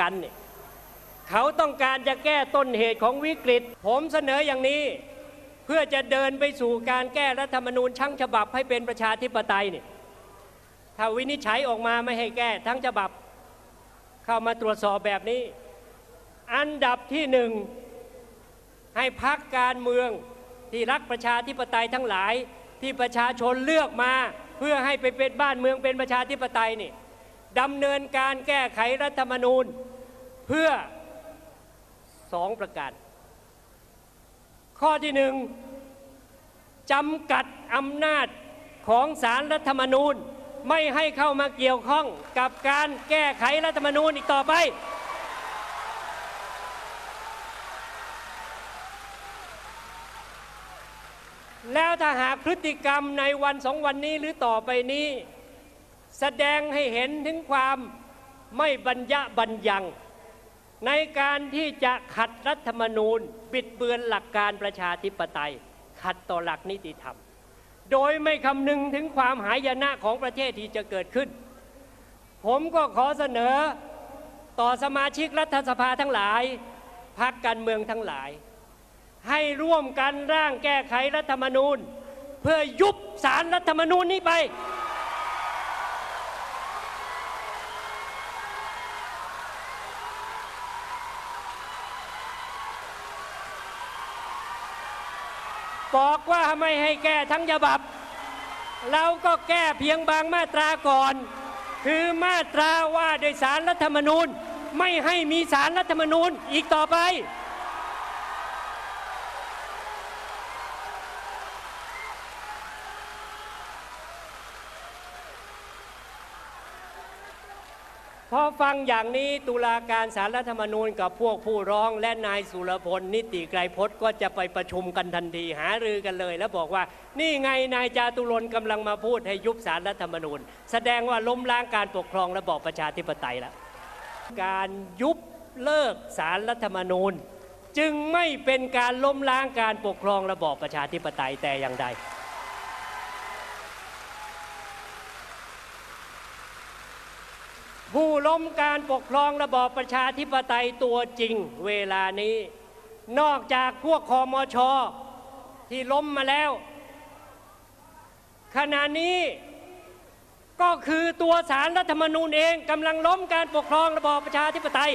กันเนี่ยเขาต้องการจะแก้ต้นเหตุของวิกฤต ผมเสนออย่างนี้ เพื่อจะเดินไปสู่การแก้รัฐธรรมนูญทั้งฉบับให้เป็นประชาธิปไตยเนี่ยถ้าวินิจฉัยออกมาไม่ให้แก้ทั้งฉบับ เข้ามาตรวจสอบแบบนี้ อันดับที่หนึ่งให้พักการเมืองที่รักประชาธิปไตยทั้งหลายที่ประชาชนเลือกมา เพื่อให้ไปเป็นบ้านเมืองเป็นประชาธิปไตยนี่ดำเนินการแก้ไขรัฐธรรมนูญ เพื่อสองประการ ข้อที่หนึ่งจำกัดอำนาจของสารรัฐธรรมนูญไม่ให้เข้ามาเกี่ยวข้องกับการแก้ไขรัฐธรรมนูญอีกต่อไป แล้วถ้าหากพฤติกรรมในวันสองวันนี้หรือต่อไปนี้ แสดงให้เห็นถึงความไม่บรรยะบรรยัง ในการที่จะขัดรัฐธรรมนูญ บิดเบือนหลักการประชาธิปไตย ขัดต่อหลักนิติธรรม โดยไม่คำนึงถึงความหายนะของประเทศที่จะเกิดขึ้น ผมก็ขอเสนอต่อสมาชิกรัฐสภาทั้งหลายพรรคการเมืองทั้งหลาย ให้ร่วมกันร่างแก้ไขรัฐธรรมนูญ เพื่อยุบสารรัฐธรรมนูญนี้ไป บอกว่าไม่ให้แก้ทั้งฉบับ เราก็แก้เพียงบางมาตราก่อน คือมาตราว่าโดยสารรัฐธรรมนูญ ไม่ให้มีสารรัฐธรรมนูญอีกต่อไป พอฟังอย่างนี้ตุลาการสารรัฐธรรมนูญกับพวกผู้ร้องและนายสุรพลนิติไกรพจน์ก็จะไปประชุมกันทันทีหารือกันเลย แล้วบอกว่า นี่ไงนายจาตุรนต์กำลังมาพูดให้ยุบสารรัฐธรรมนูญ แสดงว่าล้มล้างการปกครองระบอบประชาธิปไตยแล้วการยุบเลิกสารรัฐธรรมนูญ จึงไม่เป็นการล้มล้างการปกครองระบอบประชาธิปไตยแต่อย่างใด ผู้ล้มการปกครองระบอบประชาธิปไตยตัวจริงเวลานี้ นอกจากพวกคอมชที่ล้มมาแล้ว ขณะนี้ก็คือตัวสารรัฐธรรมนูญเองกำลังล้มการปกครองระบอบประชาธิปไตย